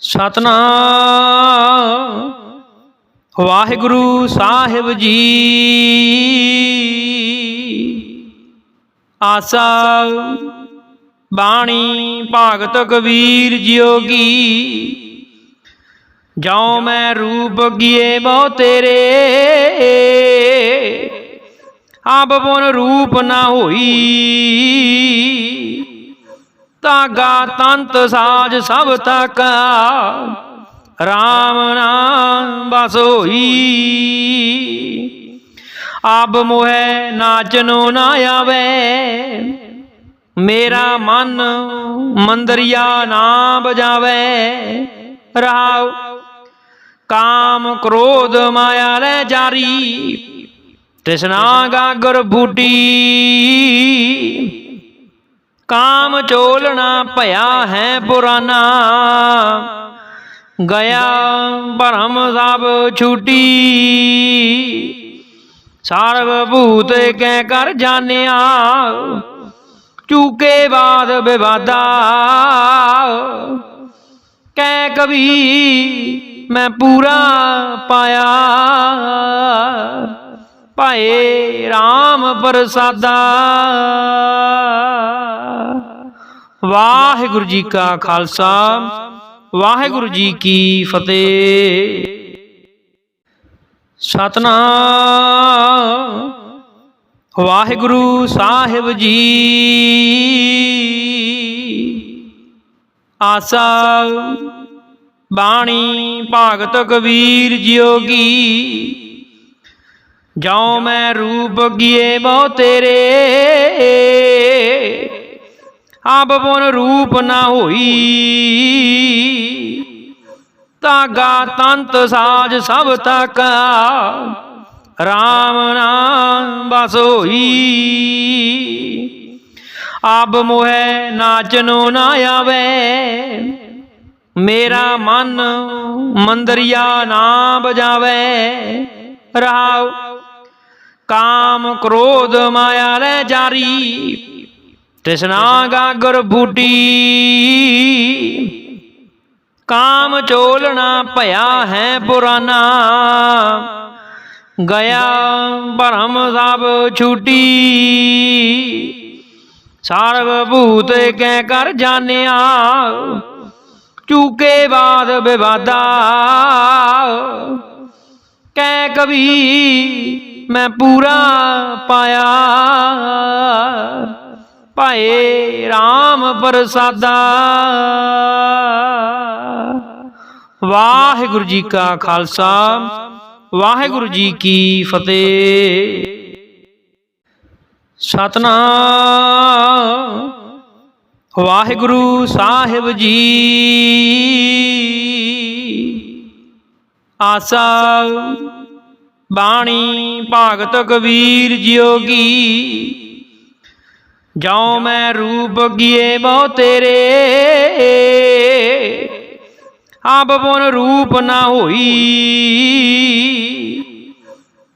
ਸਤਨਾਮ। ਵਾਹਿਗੁਰੂ ਸਾਹਿਬ ਜੀ। ਆਸਾ ਬਾਣੀ ਭਗਤ ਕਬੀਰ ਜਿਉ ਕੀ ਜਾਉ ਮੈਂ ਰੂਪ ਕੀਏ ਬਹੁ ਤੇਰੇ। ਆਬ ਬੁਨ ਰੂਪ ਨਾ ਹੋਈ। ਤਾਗਾ ਤੰਤ ਸਾਜ ਸਭ ਤਕ। RAM ਨਾਮ ਬਸ ਹੋਈ। ਆਬ ਮੋਹਿ ਨਾਚਨੋ ਨਾ ਆਵੇ। ਮੇਰਾ ਮਨ ਮੰਦਰਿਆ ਨਾ ਬਜਾਵੇ। ਰਹਾਉ ਕਾਮ ਕ੍ਰੋਧ ਮਾਇਆ ਲੈ ਜਾਰੀ। ਤ੍ਰਿਸ਼ਨਾ ਗਾਗਰ ਬੂਟੀ। ਕਾਮ ਚੋਲਣਾ ਭਇਆ ਹੈ ਪੁਰਾਨਾ। ਗਿਆ ਭਰਮ ਸਭ ਛੂਟੀ। ਸਰਬ ਭੂਤ ਕੈ ਕਰ ਜਾਣਿਆ। ਚੂਕੇ ਬਾਦ ਵਿਵਾਦਾ। ਕਹਿ ਕਵੀ, ਮੈਂ ਪੂਰਾ ਪਾਇਆ। ਭਾਏ RAM ਪ੍ਰਸਾਦਾ। ਵਾਹਿਗੁਰੂ ਜੀ ਕਾ ਖਾਲਸਾ, ਵਾਹਿਗੁਰੂ ਜੀ ਕੀ ਫਤਿਹ। ਸਤਨਾਮ, ਵਾਹਿਗੁਰੂ ਸਾਹਿਬ ਜੀ। ਆਸਾ, ਬਾਣੀ ਭਾਗਤ ਕਬੀਰ ਜਿਉ ਕੀ ਜਾਉ ਮੈਂ ਰੂਪ ਕੀਏ ਬਹੁ ਤੇਰੇ। ਆਬ ਬੁਨ ਰੂਪ ਨਾ ਹੋਈ। ਤਾਗਾ ਤੰਤ ਸਾਜ ਸਭ ਤਕ RAM ਨਾਮ ਬਸ ਹੋਈ। ਆਬ ਮੋਹਿ ਨਾਚਨੋ ਨਾ ਆਵੇ। ਮੇਰਾ ਮਨ ਮੰਦਰਿਆ ਨਾ ਬਜਾਵੇ। ਰਹਾਉ ਕਾਮ ਕ੍ਰੋਧ ਮਾਇਆ ਲੈ ਜਾਰੀ। ਤ੍ਰਿਸ਼ਨਾ ਗਾਗਰ ਬੂਟੀ। ਕਾਮ ਚੋਲਣਾ ਭਇਆ ਹੈ ਪੁਰਾਨਾ। ਗਿਆ ਭਰਮ ਸਭ ਛੂਟੀ। ਸਰਬ ਭੂਤ ਕੈ ਕਰ ਜਾਣਿਆ। ਚੂਕੇ ਬਾਦ ਵਿਵਾਦਾ। ਕਹਿ ਕਵੀ ਮੈਂ ਪੂਰਾ ਪਾਇਆ। ਭਾਏ RAM ਪ੍ਰਸਾਦਾ। ਵਾਹਿਗੁਰੂ ਜੀ ਕਾ ਖਾਲਸਾ, ਵਾਹਿਗੁਰੂ ਜੀ ਕੀ ਫਤਿਹ। ਸਤਨਾਮ, ਵਾਹਿਗੁਰੂ ਸਾਹਿਬ ਜੀ। ਆਸਾ, ਬਾਣੀ ਭਾਗਤ ਕਬੀਰ ਜਿਉ ਕੀ ਜਾਉ ਮੈਂ ਰੂਪ ਕੀਏ ਬਹੁ ਤੇਰੇ। ਆਬ ਬੁਨ ਰੂਪ ਨਾ ਹੋਈ।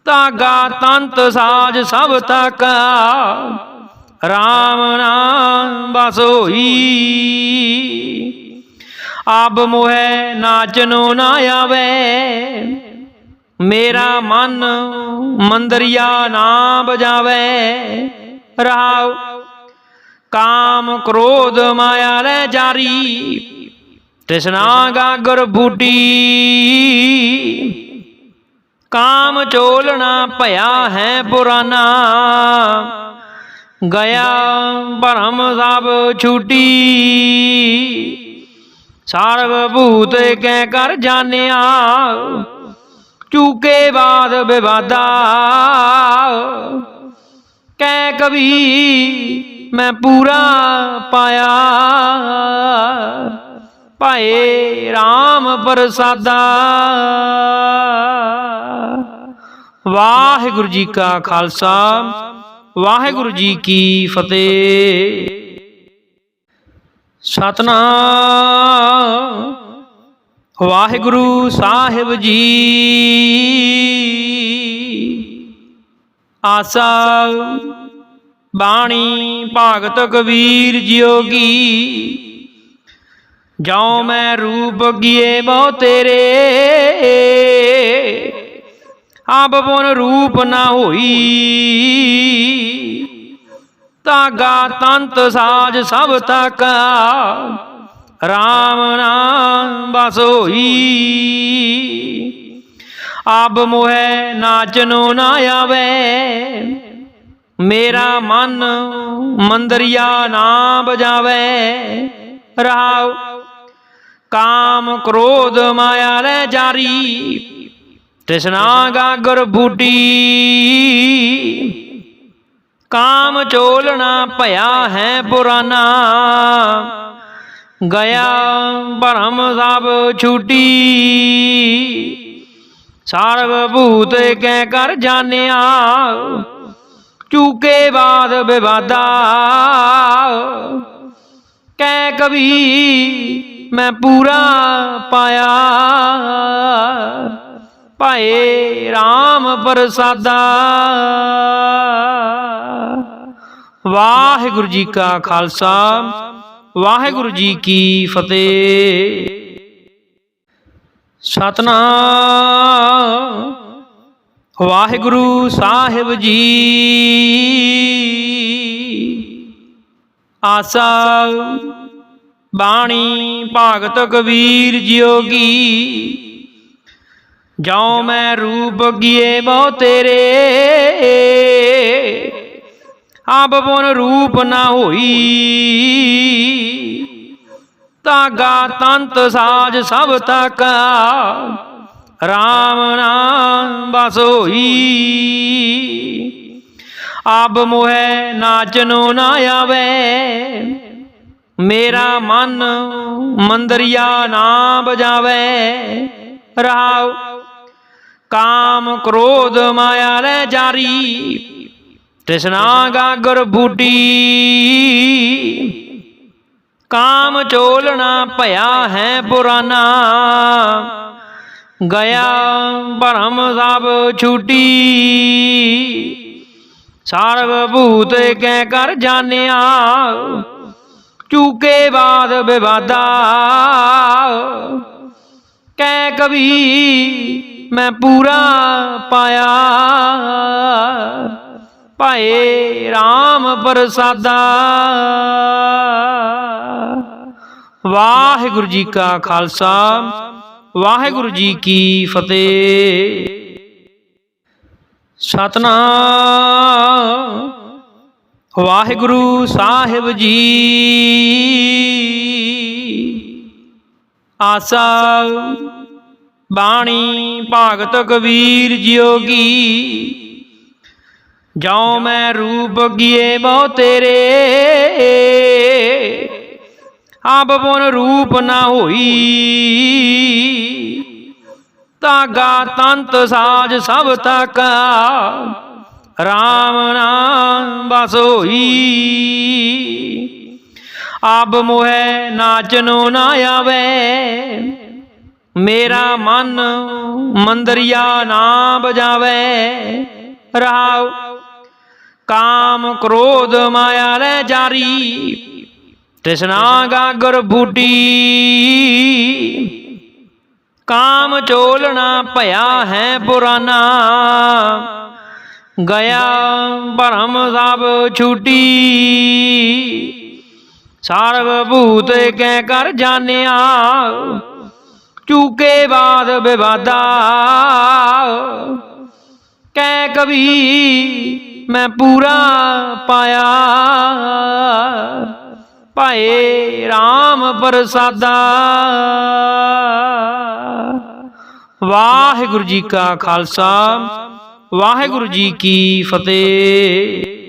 ਤਾਗਾ ਤੰਤ ਸਾਜ ਸਭ ਤਕ। RAM ਨਾਮ ਬਸ ਹੋਈ। ਆਬ ਮੋਹਿ ਨਾਚਨੋ ਨਾ ਆਵੇ। ਮੇਰਾ ਮਨ ਮੰਦਰਿਆ ਨਾ ਬਜਾਵੇ। ਰਹਾਉ ਕਾਮ ਕ੍ਰੋਧ ਮਾਇਆ ਲੈ ਜਾਰੀ। ਤ੍ਰਿਸ਼ਨਾ ਗਾਗਰ ਬੂਟੀ। ਕਾਮ ਚੋਲਣਾ ਭਇਆ ਹੈ ਪੁਰਾਨਾ। ਗਿਆ ਭਰਮ ਸਭ ਛੂਟੀ। ਸਰਬ ਭੂਤ ਕੈ ਕਰ ਜਾਣਿਆ। ਚੂਕੇ ਬਾਦ ਵਿਵਾਦਾ। ਕਹਿ ਕਵੀ ਮੈਂ ਪੂਰਾ ਪਾਇਆ। ਭਾਏ RAM ਪ੍ਰਸਾਦਾ। ਵਾਹਿਗੁਰੂ ਜੀ ਕਾ ਖਾਲਸਾ, ਵਾਹਿਗੁਰੂ ਜੀ ਕੀ ਫਤਿਹ। ਸਤਨਾਮ, ਵਾਹਿਗੁਰੂ ਸਾਹਿਬ ਜੀ। ਆਸਾ ਬਾਣੀ ਭਗਤ ਕਬੀਰ ਜਿਉ ਕੀ ਜਾਉ ਮੈਂ ਰੂਪ ਕੀਏ ਬਹੁ ਤੇਰੇ। ਆਪ ਪੁਨ ਰੂਪ ਨਾ ਹੋਈ। ਤਾਗਾ ਤੰਤ ਸਾਜ ਸਭ ਤੱਕ। RAM ਨਾਮ ਬਸ ਹੋਈ। ਆਬ ਮੋਹਿ ਨਾਚਨੋ ਨਾ ਆਵੇ। ਮੇਰਾ ਮਨ ਮੰਦਰਿਆ ਨਾ ਬਜਾਵੇ। ਰਹਾਉ, ਕਾਮ ਕ੍ਰੋਧ ਮਾਇਆ ਲੈ ਜਾਰੀ। ਤ੍ਰਿਸ਼ਨਾ ਗਾਗਰ ਬੂਟੀ। ਕਾਮ ਚੋਲਣਾ ਭਇਆ ਹੈ ਪੁਰਾਨਾ। ਗਿਆ ਭਰਮ ਸਭ ਛੂਟੀ। ਸਰਬ ਭੂਤ ਕੈ ਕਰ ਜਾਣਿਆ। ਚੂਕੇ ਬਾਦ ਵਿਵਾਦਾ। ਕਹਿ ਕਵੀ, ਮੈਂ ਪੂਰਾ ਪਾਇਆ। ਭਾਏ RAM ਪ੍ਰਸਾਦਾ। ਵਾਹਿਗੁਰੂ ਜੀ ਕਾ ਖਾਲਸਾ, ਵਾਹਿਗੁਰੂ ਜੀ ਕੀ ਫਤਿਹ। ਸਤਨਾਮ। ਵਾਹਿਗੁਰੂ ਸਾਹਿਬ ਜੀ। ਆਸਾ ਬਾਣੀ ਭਗਤ ਕਬੀਰ ਜਿਉ ਕੀ ਜਾਉ ਮੈਂ ਰੂਪ ਕੀਏ ਬਹੁ ਤੇਰੇ। ਆਪ ਪੁਨ ਰੂਪ ਨਾ ਹੋਈ। ਤਾਗਾ ਤੰਤ ਸਾਜ ਸਭ ਤੱਕ। RAM ਨਾਮ ਬਸ ਹੋਈ। ਆਬ ਮੋਹਿ ਨਾਚਨੋ ਨਾ ਆਵੇ। ਮੇਰਾ ਮਨ ਮੰਦਰਿਆ ਨਾ ਬਜਾਵੇ। ਰਹਾਉ ਕਾਮ ਕ੍ਰੋਧ ਮਾਇਆ ਲੈ ਜਾਰੀ। ਤ੍ਰਿਸ਼ਨਾ ਗਾਗਰ ਬੂਟੀ। ਕਾਮ ਚੋਲਣਾ ਭਇਆ ਹੈ ਪੁਰਾਨਾ। ਗਿਆ ਭਰਮ ਸਭ ਛੂਟੀ। ਸਰਬ ਭੂਤ ਕੈ ਕਰ ਜਾਣਿਆ, ਚੂਕੇ ਬਾਦ ਵਿਵਾਦਾ। ਕਹਿ ਕਵੀ, ਮੈਂ ਪੂਰਾ ਪਾਇਆ। ਭਾਏ RAM ਪ੍ਰਸਾਦਾ। ਵਾਹਿਗੁਰੂ ਜੀ ਕਾ ਖਾਲਸਾ। ਵਾਹਿਗੁਰੂ ਜੀ ਕੀ ਫਤਿਹ। ਸਤਨਾਮ। ਵਾਹਿਗੁਰੂ ਸਾਹਿਬ ਜੀ। ਆਸਾ, ਬਾਣੀ, ਭਗਤ ਕਬੀਰ ਜਿਉ ਕੀ ਜਾਉ ਮੈਂ ਰੂਪ ਕੀਏ ਬਹੁ ਤੇਰੇ। ਆਪ ਪੁਨ ਰੂਪ ਨਾ ਹੋਈ। ਤਾਗਾ ਤੰਤ ਸਾਜ ਸਭ ਤੱਕ RAM ਨਾਮ ਬਸ ਹੋਈ। ਆਬ ਮੋਹਿ ਨਾਚਨੋ ਨਾ ਆਵੇ। ਮੇਰਾ ਮਨ ਮੰਦਰਿਆ ਨਾ ਬਜਾਵੇ। ਰਹਾਉ ਕਾਮ ਕ੍ਰੋਧ ਮਾਇਆ ਲੈ ਜਾਰੀ। ਤ੍ਰਿਸ਼ਨਾ ਗਾਗਰ ਬੂਟੀ। ਕਾਮ ਚੋਲਣਾ ਭਇਆ ਹੈ ਪੁਰਾਨਾ। ਗਿਆ ਭਰਮ ਸਭ ਛੂਟੀ। ਸਰਬ ਭੂਤ ਕੈ ਕਰ ਜਾਣਿਆ? ਚੂਕੇ ਬਾਦ ਵਿਵਾਦਾ। ਕਹਿ ਕਵੀ, ਮੈਂ ਪੂਰਾ ਪਾਇਆ। ਭਾਏ RAM ਪ੍ਰਸਾਦਾ। ਵਾਹਿਗੁਰੂ ਜੀ ਕਾ ਖਾਲਸਾ ਵਾਹਿਗੁਰੂ ਜੀ ਕੀ ਫਤਿਹ।